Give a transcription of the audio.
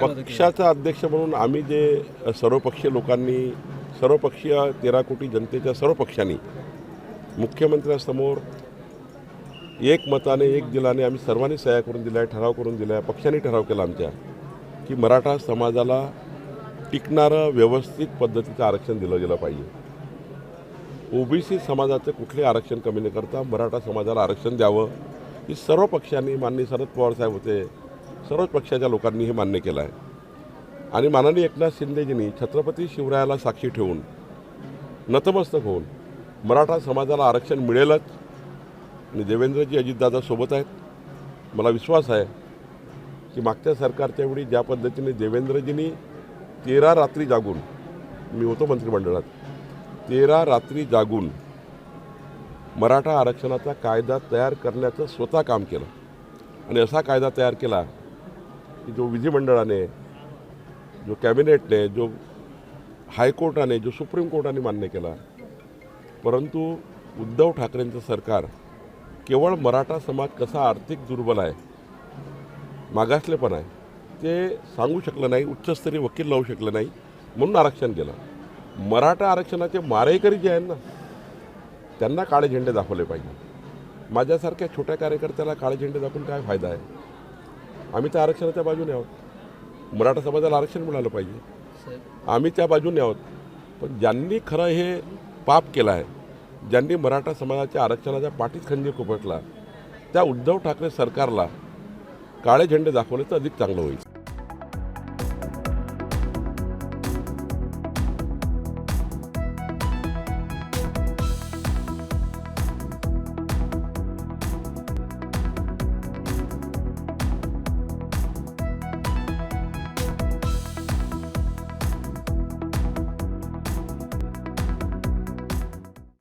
पक्षाचा अध्यक्ष म्हणून आम्ही जे सर्वपक्षीय लोकांनी सर्वपक्षीय तेरा कोटी जनतेच्या सर्व पक्षांनी मुख्यमंत्र्यासमोर एक मताने एक दिलाने आम्ही सर्वांनी सह्या करून दिल्या ठराव करून दिला पक्षांनी ठराव केला आमच्या की मराठा समाजाला टिकणारं व्यवस्थित पद्धतीचं आरक्षण दिलं गेलं पाहिजे. ओबीसी समाजाचं कुठले आरक्षण कमी न करता मराठा समाजाला आरक्षण द्यावं ही सर्व पक्षांनी माननीय शरद पवार साहेब होते सर्वच पक्षाच्या लोकांनी हे मान्य केलं आहे. आणि माननीय एकनाथ शिंदेजींनी छत्रपती शिवरायाला साक्षी ठेवून नतमस्तक होऊन मराठा समाजाला आरक्षण मिळेलच. आणि देवेंद्रजी अजितदादा सोबत आहेत. मला विश्वास आहे की मागच्या सरकारच्या वेळी ज्या पद्धतीने देवेंद्रजींनी तेरा रात्री जागून मी होतो मंत्रिमंडळात तेरा रात्री जागून मराठा आरक्षणाचा कायदा तयार करण्याचं स्वतः काम केलं. आणि असा कायदा तयार केला की जो विधिमंडळाने जो कॅबिनेटने जो हायकोर्टाने जो सुप्रीम कोर्टाने मान्य केला. परंतु उद्धव ठाकरेंचं सरकार केवळ मराठा समाज कसा आर्थिक दुर्बल आहे मागासलेपण आहे ते सांगू शकलं नाही उच्चस्तरीय वकील लावू शकलं नाही म्हणून आरक्षण केलं. मराठा आरक्षणाचे मारेकरी जे आहेत ना त्यांना काळे झेंडे दाखवले पाहिजे. माझ्यासारख्या छोट्या कार्यकर्त्याला काळे झेंडे दाखवून काय फायदा आहे? आम्ही त्या आरक्षणाच्या बाजूने आहोत. मराठा समाजाला आरक्षण मिळालं पाहिजे. आम्ही त्या बाजूने आहोत. पण ज्यांनी खरं हे पाप केलं आहे ज्यांनी मराठा समाजाच्या आरक्षणाच्या पाठीत खंजीर खुपटला त्या उद्धव ठाकरे सरकारला काळे झेंडे दाखवले तर अधिक चांगलं होईल.